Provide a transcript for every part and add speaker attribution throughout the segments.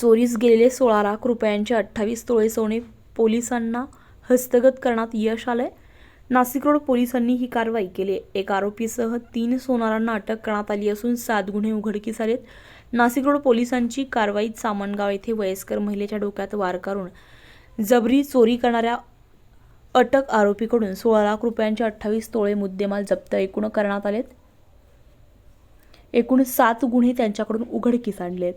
Speaker 1: चोरीस गेलेले सोळा लाख रुपयांचे अठ्ठावीस तोळे सोने पोलिसांना हस्तगत करण्यात यश आलंय. नाशिक रोड पोलिसांनी ही कारवाई केली. एक आरोपीसह तीन सोनारांना अटक करण्यात आली असून सात गुन्हे उघडकीस आलेत. नाशिक रोड पोलिसांची कारवाईत सामनगाव येथे वयस्कर महिलेच्या डोक्यात वार करून जबरी चोरी करणाऱ्या अटक आरोपीकडून सोळा लाख रुपयांचे अठ्ठावीस तोळे मुद्देमाल जप्त एकूण करण्यात आलेत. एकूण सात गुन्हे त्यांच्याकडून उघडकीस आणले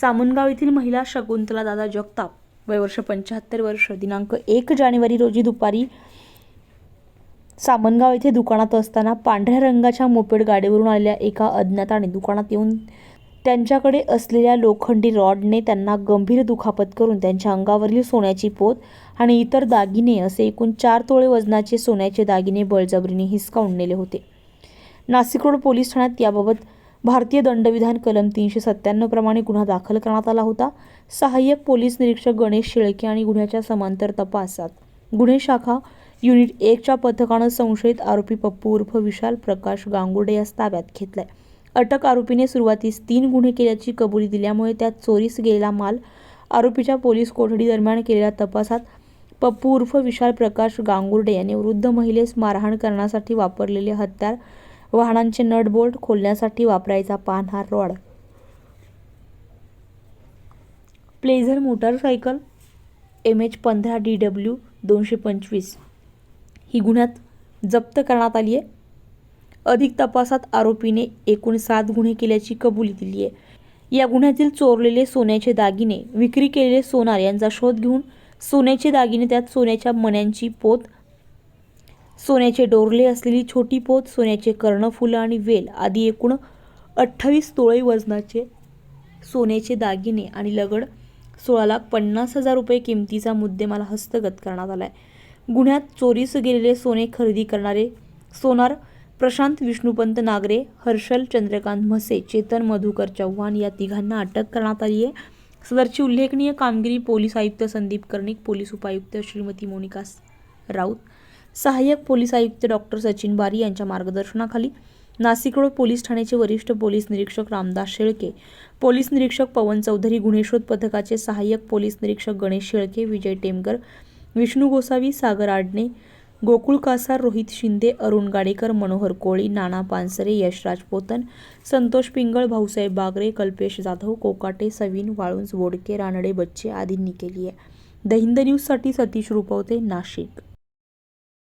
Speaker 1: सामनगाव येथील महिला शकुंतला दादा जगताप वय वर्ष पंच्याहत्तर वर्ष दिनांक एक जानेवारी रोजी दुपारी सामनगाव येथे दुकानात असताना पांढऱ्या रंगाच्या मोपेड गाडीवरून आलेल्या एका अज्ञाताने दुकानात येऊन त्यांच्याकडे असलेल्या लोखंडी रॉडने त्यांना गंभीर दुखापत करून त्यांच्या अंगावरील सोन्याची पोत आणि इतर दागिने असे एकूण चार तोळे वजनाचे सोन्याचे दागिने बळजबरीने हिसकावून नेले होते. नाशिक रोड पोलीस ठाण्यात याबाबत भारतीय दंडविधान कलम तीनशे सत्त्याण्णव प्रमाणे गुन्हा दाखल करण्यात आला होता. सहाय्यक पोलीस निरीक्षक गणेश शेळके आणि गुन्ह्याच्या समांतर तपासात. गुन्हे शाखा युनिट एकच्या पथकानं संशयित आरोपी पप्पू उर्फ विशाल प्रकाश गांगुर्डे यास ताब्यात घेतलाय. अटक आरोपीने सुरुवातीस तीन गुन्हे केल्याची कबुली दिल्यामुळे त्यात चोरीस गेलेला माल आरोपीच्या पोलीस कोठडी दरम्यान केलेल्या तपासात पप्पू उर्फ विशाल प्रकाश गांगुर्डे याने वृद्ध महिलेस मारहाण करण्यासाठी वापरलेले हत्यार वाहनांचे नट बोल्ट खोलण्यासाठी वापरायचा पानहार rod. Pleasure motorcycle M H पंधरा डी डब्ल्यू दोनशे पंचवीस. ही गुन्ह्यात जप्त करण्यात आली आहे. अधिक तपासात आरोपीने एकूण सात गुन्हे केल्याची कबुली दिली आहे. या गुन्ह्यातील चोरलेले सोन्याचे दागिने विक्री केलेले सोनार यांचा शोध घेऊन सोन्याचे दागिने त्यात सोन्याच्या मण्यांची पोत सोन्याचे डोरले असलेली छोटी पोत सोन्याचे कर्णफुलं आणि वेल आदी एकूण अठ्ठावीस तोळे वजनाचे सोन्याचे दागिने आणि लगड सोळा लाख पन्नास हजार रुपये किमतीचा मुद्देमाल हस्तगत करण्यात आला आहे गुन्ह्यात चोरीस गेलेले सोने खरेदी करणारे सोनार प्रशांत विष्णुपंत नागरे हर्षल चंद्रकांत म्हसे चेतन मधुकर चव्हाण या तिघांना अटक करण्यात आली आहे. सदरची उल्लेखनीय कामगिरी पोलीस आयुक्त संदीप कर्णिक पोलीस उपायुक्त श्रीमती मोनिका राऊत सहाय्यक पोलीस आयुक्त डॉक्टर सचिन बारी यांच्या मार्गदर्शनाखाली नाशिक रोड पोलीस ठाण्याचे वरिष्ठ पोलीस निरीक्षक रामदास शेळके पोलीस निरीक्षक पवन चौधरी गुन्हे शोध पथकाचे सहाय्यक पोलीस निरीक्षक गणेश शेळके विजय टेमकर विष्णू गोसावी सागर आडणे गोकुळ कासार रोहित शिंदे अरुण गाडेकर मनोहर कोळी नाना पानसरे यशराज पोतन संतोष पिंगळ भाऊसाहेब बागरे कल्पेश जाधव कोकाटे सविन वाळुंज वोडके रानडे बच्चे आदींनी केली आहे. द हिंद न्यूजसाठी सतीश रुपवते नाशिक.